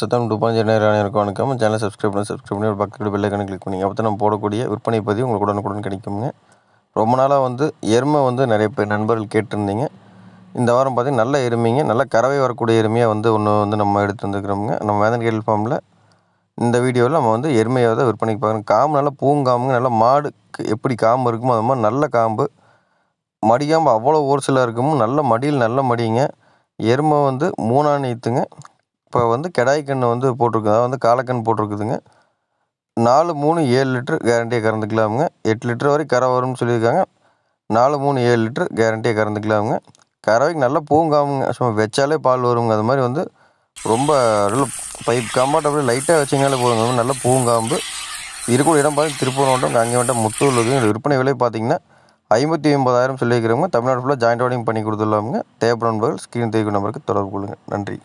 சத்தம் two point நேரம் இருக்கும் வணக்கம் சேனல் சப்ஸ்கிரைப் பண்ணி சப்ஸ்கிரைப் பண்ணி ஒரு பக்கத்து பெல்லைக்கான கிளிக் பண்ணிங்க. அப்போ தான் நம்ம போடக்கூடிய விற்பனை பதிவு உங்களுக்கு உடனுக்குடன் கிடைக்குங்க. ரொம்ப நாளாக வந்து எருமை வந்து நிறைய பேர் நண்பர்கள் கேட்டிருந்தீங்க. இந்த வாரம் பார்த்திங்கன்னா நல்ல எருமைங்க. நல்ல கறவை வரக்கூடிய எருமையாக வந்து ஒன்று வந்து நம்ம எடுத்து வந்துக்கிறோமுங்க நம்ம வேதன் கேள் ஃபார்மில் இந்த வீடியோவில் நம்ம வந்து எருமையை தான் விற்பனைக்கு பார்க்குறோம் காம்பு நல்லா பூங்காம்புங்க நல்லா மாடுக்கு எப்படி காம்பு இருக்குமோ அது மாதிரி நல்ல காம்பு. மடிக்காம்பு அவ்வளோ ஓர்சிலாக இருக்குமோ நல்ல மடியில் நல்ல மடிங்க. எருமை வந்து மூணாம் நீத்துங்க இப்போ வந்து கெடாய் கன்று வந்து போட்டிருக்கு. அதாவது வந்து காலக்கண் போட்டிருக்குதுங்க. நாலு மூணு ஏழு லிட்ரு கேரண்டியாக கறந்துக்கலாமுங்க. எட்டு லிட்டர் வரை கரை வரும்னு சொல்லியிருக்காங்க. நாலு மூணு ஏழு லிட்ரு கேரண்டியாக கறந்துக்கலாமுங்க. கறவைக்கு நல்லா பூங்காமுங்க. சும்மா வச்சாலே பால் வருங்க. அது மாதிரி வந்து ரொம்ப நல்ல பைப் கம்பார்ட்டபிள் லைட்டாக வச்சிங்கனாலே போதுங்க. நல்ல பூங்காம்பு. இருக்கக்கூடிய இடம் பார்த்து திருப்பூர் மாவட்டம் அங்கே வந்துட்டு முத்தூர் இருக்குது விற்பனை விலை பார்த்தீங்கன்னா ஐம்பத்தி ஒம்பதாயிரம் சொல்லியிருக்கிறவங்க தமிழ்நாடு ஃபுல்லாக ஜாயிண்ட் ஆர்டிங் பண்ணி கொடுத்துடலாமுங்க. தேவைப்படும் ஸ்க்ரீன் தேய்க்கும் நம்பருக்கு தொடர்பு கொள்ளுங்கள் நன்றி.